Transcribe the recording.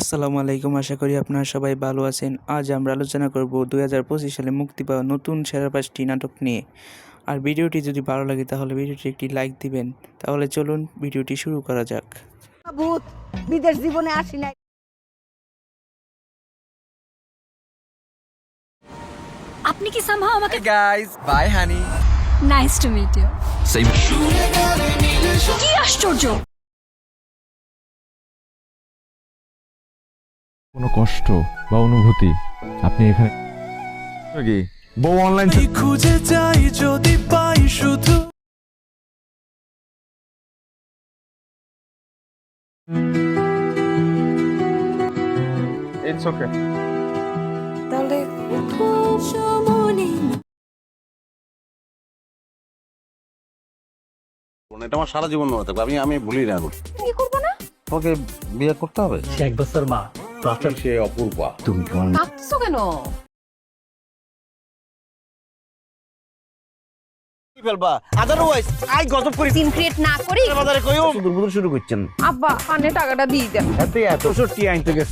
আসসালামু আলাইকুম আশা করি আপনারা সবাই ভালো আছেন। আজ আমরা আলোচনা করব দুই হাজার পঁচিশ সালে মুক্তি পাওয়া নতুন সেরা পাঁচটি নাটক নিয়ে। আর ভিডিওটি যদি ভালো লাগে তাহলে ভিডিওটি একটি লাইক দিবেন। তাহলে চলুন ভিডিওটি শুরু করা যাক। ভূত বিদেশ জীবনে আসি নাই। আপনি কি সামহাও আমাকে guys, bye honey. Nice to meet you same কি আশ্চর্য! কোনো কষ্ট বা অনুভূতি আপনি এখানে কি? বউ অনলাইন খুঁজে যাই যদি পাই শুধু। ইটস ওকে তাহলে এটা আমার সারা জীবন মনে থাকবে। আমি আমি ভুলি না কি করব না? তোমাকে বিয়ে করতে হবে? সে এক বছর মা। সে অপূর্বা। তুমি কাঁদছো কেন? ফেলবা আদারওয়াইজ আই গজব করি। সিন ক্রিয়েট না করি। বাজারে কইও দুর্বল শুরু করছেন। আব্বা পানে টাকাটা দিয়ে দেন। এত এত সত্যি আনতে গেছ